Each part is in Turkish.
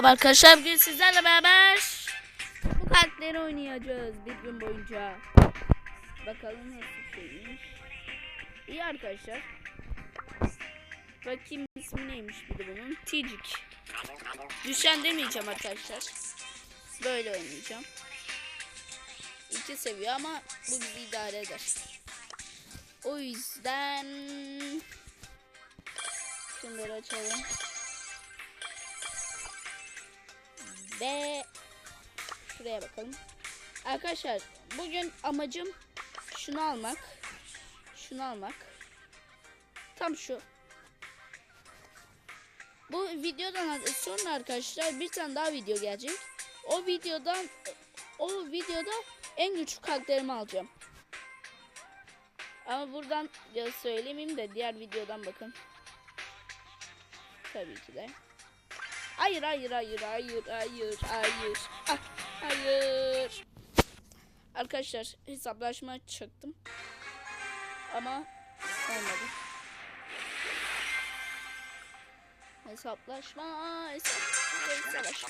Merhaba arkadaşlar bugün sizlerle beraber bu kartları oynayacağız bir gün boyunca. Bakalım nasıl şeymiş. İyi arkadaşlar. Bakayım ismi neymiş bir de bunun. Ticik. Düşen demeyeceğim arkadaşlar. Böyle oynayacağım. İki seviye ama bu bizi idare eder. O yüzden şunları açalım. Ve şuraya bakalım. Arkadaşlar bugün amacım şunu almak. Şunu almak. Tam şu. Bu videodan sonra arkadaşlar bir tane daha video gelecek. O videodan o videoda en güçlü karakterimi alacağım. Ama buradan söylemeyeyim de diğer videodan bakın. Tabii ki de. Hayır hayır hayır hayır hayır hayır. Ah, hayır. Arkadaşlar hesaplaşma çıktım. Ama olmadı. Hesaplaşma, hesaplaşma, hesaplaşma.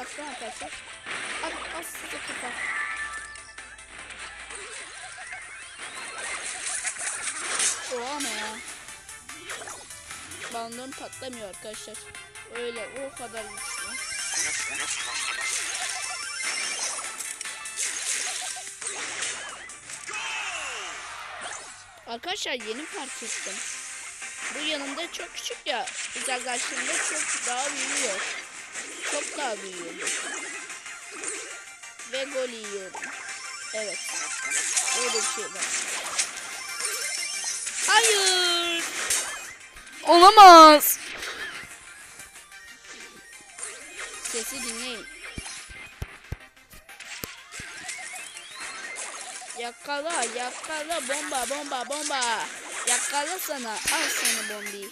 Attım arkadaşlar. At, at size kafa. Oha ama ya. Bandon patlamıyor arkadaşlar. Öyle o kadar güçlü. Arkadaşlar yeni fark ettim. Bu yanımda çok küçük ya. Uzaklaştığında çok daha büyüyor. Çok daha büyüyor. Ve gol yiyorum. Evet. Öyle bir şey var. Hayır. Olamaz. Sesi dinleyin. Yakala, yakala, bomba, bomba, bomba. Yakala sana, al sana bombi.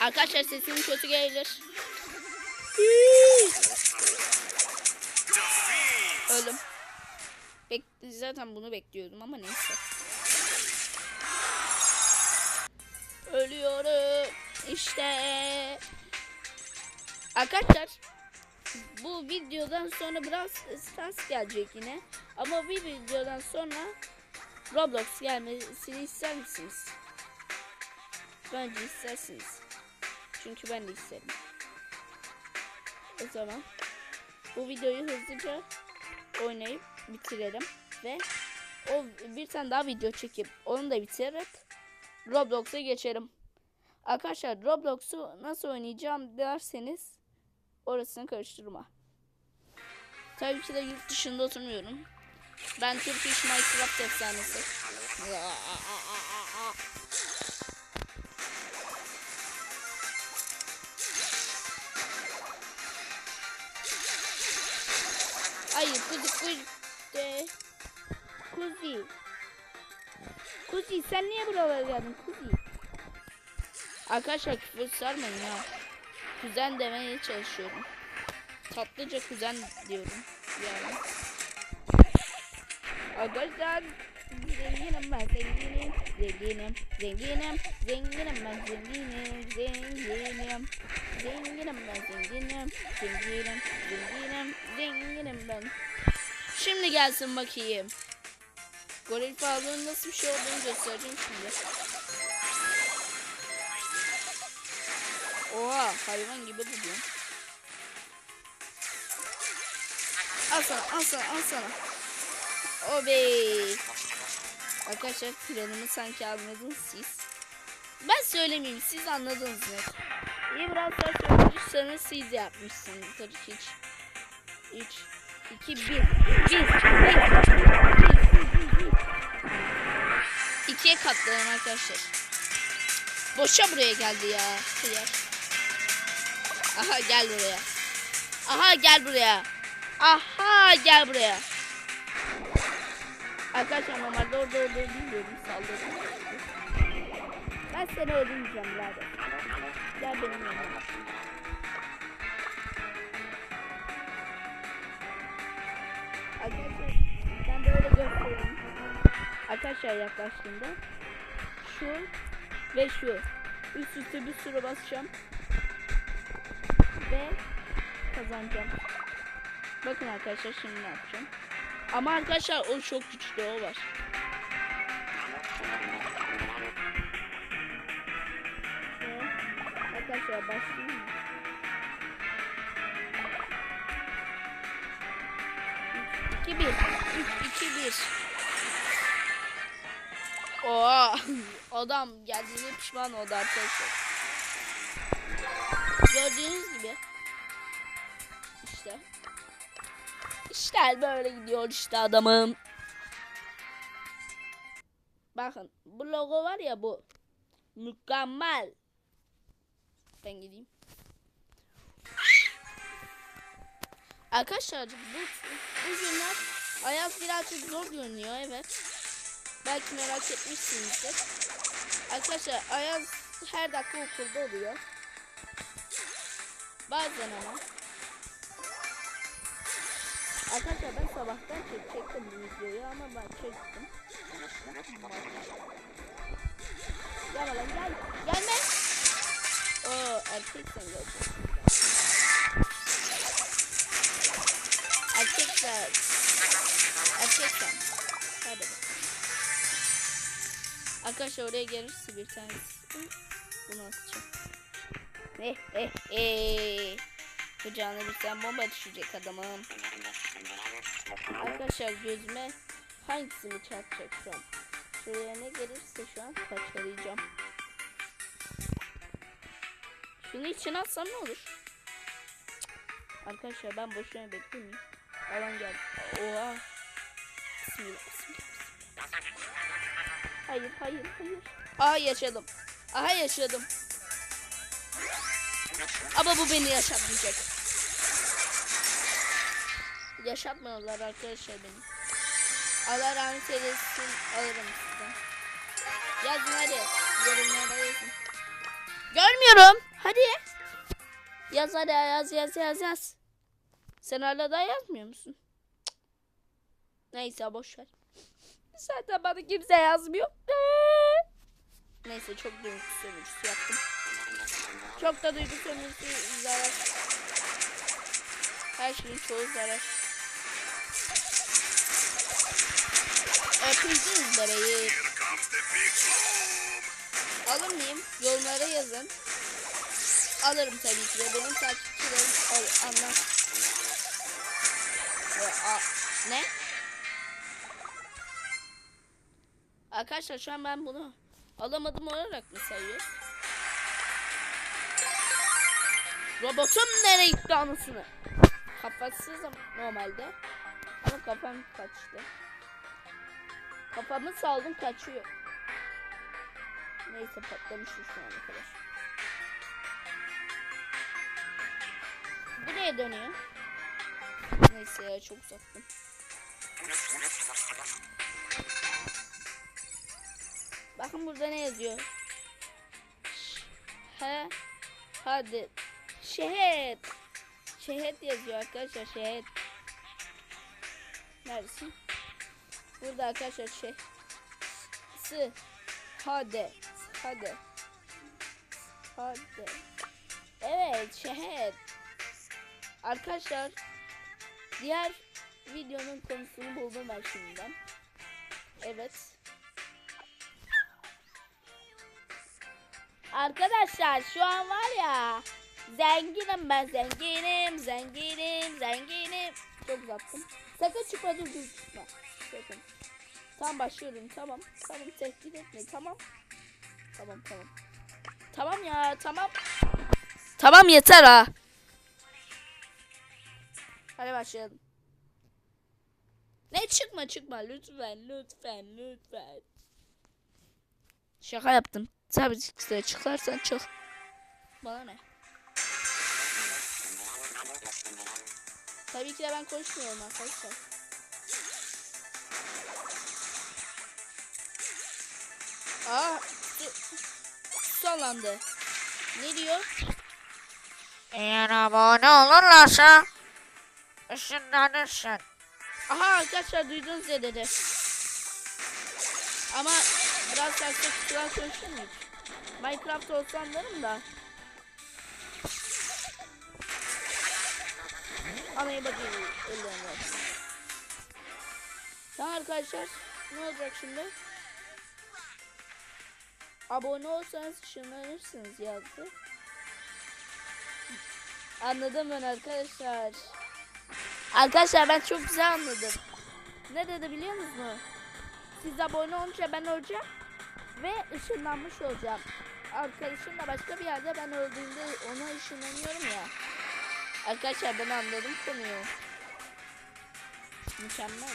Arkadaşlar sesim kötü gelir. Ölüm. Bek zaten bunu bekliyordum ama neyse. Ölüyorum. İşte. Arkadaşlar bu videodan sonra biraz stans gelecek yine. Ama bir videodan sonra Roblox gelmesini ister misiniz? Bence istersiniz. Çünkü ben de isterim. O zaman bu videoyu hızlıca oynayıp bitirelim ve o bir tane daha video çekip onu da bitirerek Roblox'a geçelim. Arkadaşlar Roblox'u nasıl oynayacağım derseniz orasını karıştırma. Tabii ki de yurt dışında oturmuyorum. Ben Turkish Minecraft efsanesi. Hayır kuzi kuzi. Kuzi. Kuzi sen niye buralara geldin Kuzi? Arkadaşlar küfür sarmayın ha. Kuzen demeye çalışıyorum. Tatlıca kuzen diyorum yani. Arkadaşlar zenginim ben zenginim zenginim zenginim zenginim ben zenginim zenginim zenginim ben zenginim zenginim zenginim zenginim ben Şimdi gelsin bakayım. Goril balığın nasıl bir şey olduğunu göstereceğim şimdi. Oha hayvan gibi bugün. Al sana al sana al sana. O bey. Arkadaşlar planımı sanki anladınız siz. Ben söylemeyeyim siz anladınız net. İyi biraz daha söyleyecekseniz siz yapmışsınızdır hiç. 3 2 1 1 İkiye katlayalım arkadaşlar. Boşa buraya geldi ya. Hıyar. Aha gel buraya. Aha gel buraya. Aha gel buraya. Arkadaşlar normalde orada olduğunu bilmiyorum. Saldırdım. Ben seni öldürmeyeceğim birader. Gel benim yanıma. Arkadaşlar yaklaştığında şu ve şu üst üste bir sürü basacağım ve kazanacağım. Bakın arkadaşlar şimdi ne yapacağım. Ama arkadaşlar o çok güçlü o var. Arkadaşlar başlayayım mı? 3, 2, 1. 3, 2, 1. Oo, adam geldiğine pişman oldu arkadaşlar. Gördüğünüz gibi. İşte. İşler böyle gidiyor işte adamım. Bakın bu logo var ya bu. Mükemmel. Ben gideyim. Arkadaşlar bu, bu günler Ayaz birazcık zor görünüyor evet. Belki merak etmişsinizdir. Arkadaşlar Ayaz her dakika okulda oluyor. Bazen ama. Arkadaşlar ben sabahtan çekecektim bu videoyu ama ben çektim. Gel lan gel. Gelme. Oo erkek sen geleceksin. Erkekler. Erkekler. Hadi Arkadaşlar oraya gelirse bir tanesi bunu atacağım. Eh eh eh. Kucağına bir tane bomba düşecek adamın. Arkadaşlar gözüme hangisini çarpacak şu an? Şuraya ne gelirse şu an parçalayacağım. Şunu içine atsam ne olur? Arkadaşlar ben boşuna beklemeyeyim. Alan geldi. Oha. Bismillah, bismillah. Hayır, hayır, hayır. Aha yaşadım. Aha yaşadım. Ama bu beni yaşatmayacak. Yaşatmıyorlar arkadaşlar beni. Allah rahmet eylesin alırım sizden. Yazın hadi. Yorumlara yazın. Görmüyorum. Hadi. Yaz hadi yaz yaz yaz yaz. Sen hala daha yazmıyor musun? Neyse boş ver. Zaten bana kimse yazmıyor. Neyse çok duygu sömürüsü yaptım. Çok da duygu sömürüsü zarar. Her şeyin çoğu zarar. Öpüldünüz bebeği. Alır mıyım? Yorumlara yazın. Alırım tabii ki de. Benim takipçilerim anlar. Ne? Arkadaşlar şu an ben bunu alamadım olarak mı sayıyoruz? Robotum nereye gitti anasını? Kafasızım normalde. Ama kafam kaçtı. Kafamı saldım kaçıyor. Neyse patlamıştı şu ana kadar. Bu neye dönüyor? Neyse ya çok uzattım. Bakın burada ne yazıyor? He, hadi. Şehit. Şehit yazıyor arkadaşlar şehit. Neredesin? Burada arkadaşlar şey. S. Hadi. Hadi. Hadi. Evet şehit. Arkadaşlar diğer videonun konusunu buldum ben şimdiden. Evet. Arkadaşlar şu an var ya zenginim ben zenginim zenginim zenginim. Çok uzattım. Sakın çıkma dur dur çıkma. Sakın. Tamam başlıyorum tamam. Tamam tehdit etme tamam. Tamam tamam. Tamam ya tamam. Tamam yeter ha. Hadi başlayalım. Ne çıkma çıkma lütfen lütfen lütfen. Şaka yaptım. Tabii ki çıkarsan çık. Bana ne? Tabii ki de ben konuşmuyorum arkadaşlar. Aa, sallandı. Ne diyor? Eğer abone olurlarsa ışınlanırsın. Aha arkadaşlar duydunuz ya dedi. Ama biraz sersek kutular konuşur mu hiç? Minecraft olsa da. Anaya bakayım ellerine. Tamam arkadaşlar ne olacak şimdi? Abone olsanız ışınlanırsınız yazdı. Anladım ben arkadaşlar. Arkadaşlar ben çok güzel anladım. Ne dedi biliyor musunuz? Siz abone olunca ben öleceğim ve ışınlanmış olacağım. Arkadaşım da başka bir yerde ben öldüğümde ona ışınlanıyorum ya. Arkadaşlar ben anladım konuyu. Mükemmel.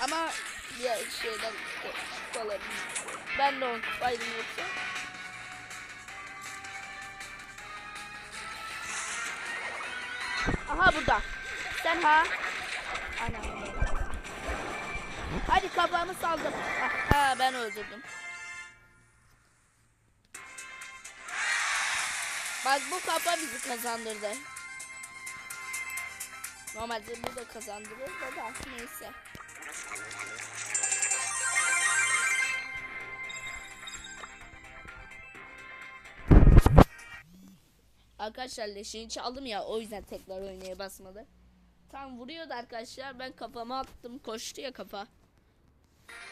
Ama diğer şeyden kupalarım. Ben de on kupaydım yoksa. Aha burada. Sen ha. Anam. Hadi kafamı saldım. Aha ben öldürdüm. Bak bu kafa bizi kazandırdı. Normalde bu da kazandırır da da neyse. Arkadaşlar leşini çaldım ya o yüzden tekrar oynaya basmadı. Tam vuruyordu arkadaşlar ben kafama attım koştu ya kafa.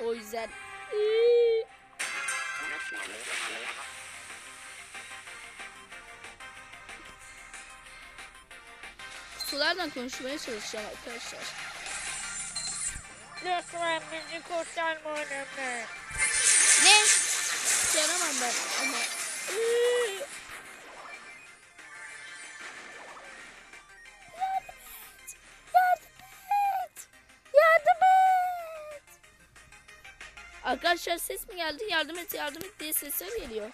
O yüzden. Sulardan konuşmaya çalışacağım arkadaşlar. Lütfen bizi kurtarma önümden. Ne? Yaramam ben ama. Arkadaşlar ses mi geldi? Yardım et, yardım et diye sesler geliyor.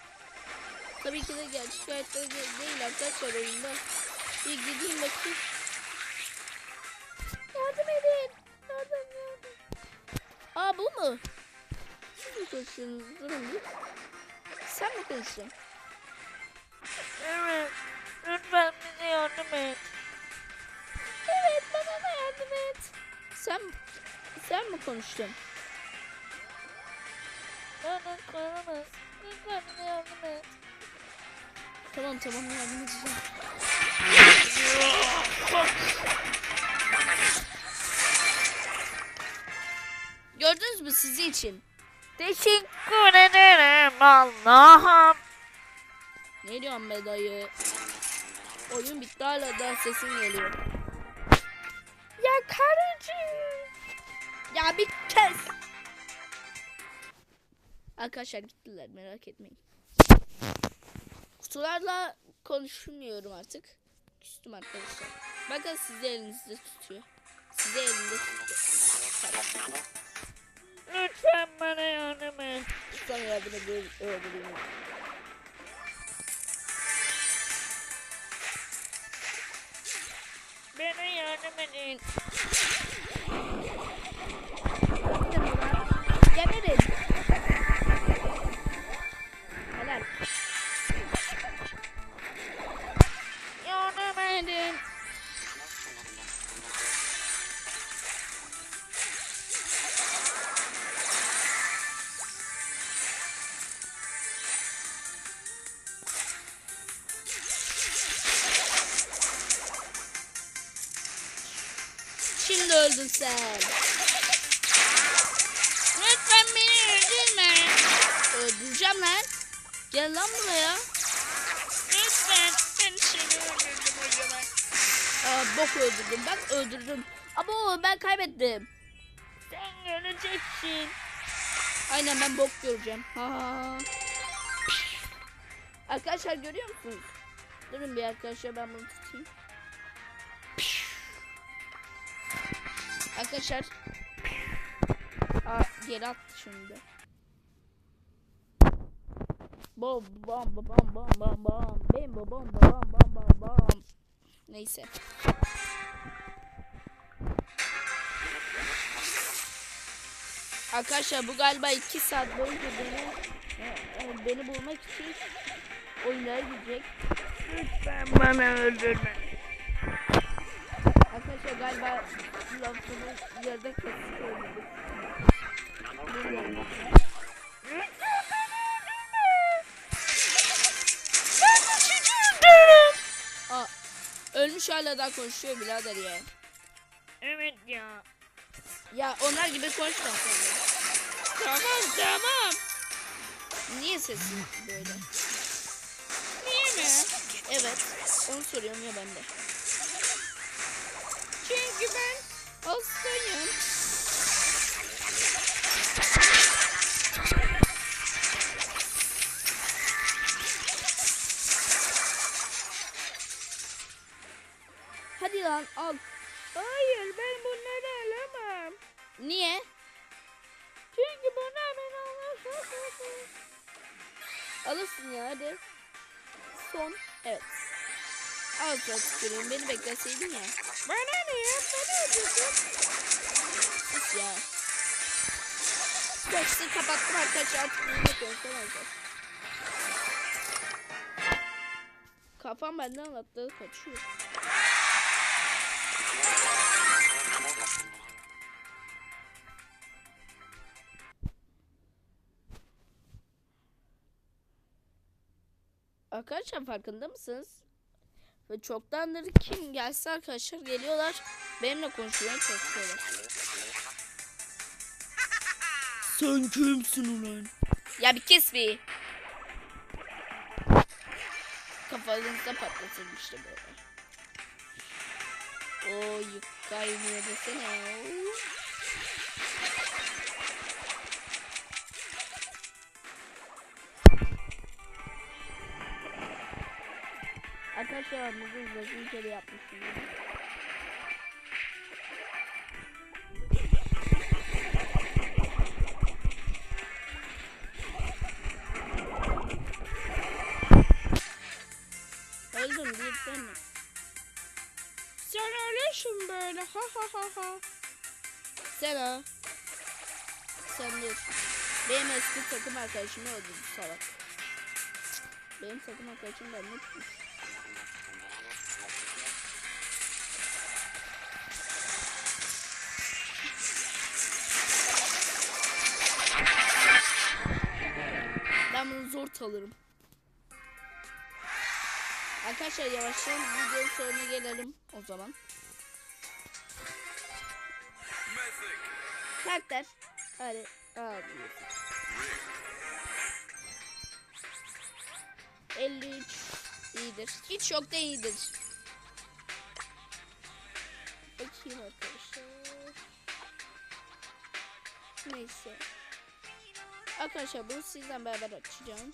Tabii ki de gerçek hayatta de- değil arkadaşlar oyunda. Bir gideyim bakayım. Yardım edin. Yardım yardım. Aa bu mu? Siz mi konuşuyorsunuz? Durun bir. Sen mi konuştun? Evet. Lütfen bize yardım et. Evet bana da yardım et. Sen sen mi konuştun? Bana koyamaz. Lütfen bize yardım et. Tamam tamam yardım edeceğim. Gördünüz mü sizin için? Teşekkür ederim Allah'ım. Ne diyorsun be dayı? Oyun bitti hala da sesin geliyor. Ya karıcığım. Ya bir kes. Arkadaşlar gittiler merak etmeyin. Kutularla konuşmuyorum artık. Küstüm arkadaşlar. Bakın sizi elinizde tutuyor. Sizi elinde tutuyor. Lütfen bana yardım et. Sana yardım edeyim, öldüreyim. Bana yardım edin. Geberin. Helal. Öldün sen. Lütfen beni öldürme. Öldüreceğim lan. Gel lan buraya. Lütfen. Ben seni öldürdüm zaman. Aa, bok öldürdüm. Bak öldürdüm. Ama ben kaybettim. Sen göreceksin. Aynen ben bok göreceğim. Ha. Arkadaşlar görüyor musunuz? Durun bir arkadaşlar ben bunu tutayım. Arkadaşlar. Aa, geri attı şimdi. Bom bom bom bom bom bom bim bom bom bom bom bom bom. Neyse. Arkadaşlar bu galiba 2 saat boyunca beni e, e, beni bulmak için oyunlara gidecek. Lütfen bana öldürme. Arkadaşlar galiba lafını yarıda kesik. Aa, ölmüş hala daha konuşuyor birader ya. Evet ya. Ya onlar gibi konuşma sen de. Tamam tamam. Niye sesin böyle? Niye mi? Evet. Onu soruyorum ya ben de. Çünkü ben Hastayım. Hadi lan al. Hayır ben bunları alamam. Niye? Çünkü bunlar ben alamam. Alırsın ya hadi. Son. Evet. Al tüküreyim. Beni bekleseydin ya. Bana ne ya? Bana ödüyorsun. Sus ya. Sesini kapattım arkadaşlar. Artık bunu konuşamazlar. Kafam benden atladı kaçıyor. Arkadaşlar farkında mısınız? Ve çoktandır kim gelse arkadaşlar geliyorlar. Benimle konuşmaya çalışıyorlar. Sen kimsin ulan? Ya bir kes bir. Kafanızda patlatırım işte böyle. O yük kaynıyor desene. Arkadaşlar bizim uzun kere yapmışım. Öldüm bir mi? Sen öylesin böyle. Ha ha ha ha. Sen ha. Sen dur. Benim eski takım arkadaşımı öldürdü salak. Benim takım arkadaşım ben ne alırım. Arkadaşlar yavaştan videonun sonuna gelelim o zaman. Karakter. Hadi. Abi. 53 iyidir. Hiç yok da iyidir. Bakayım arkadaşlar. Neyse. Arkadaşlar bunu sizden beraber açacağım.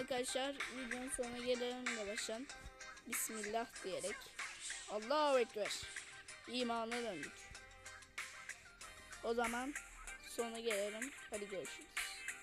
Arkadaşlar videonun sonuna gelelim yavaştan. Bismillah diyerek. Allahu Ekber. İmana döndük. O zaman sona gelelim. Hadi görüşürüz.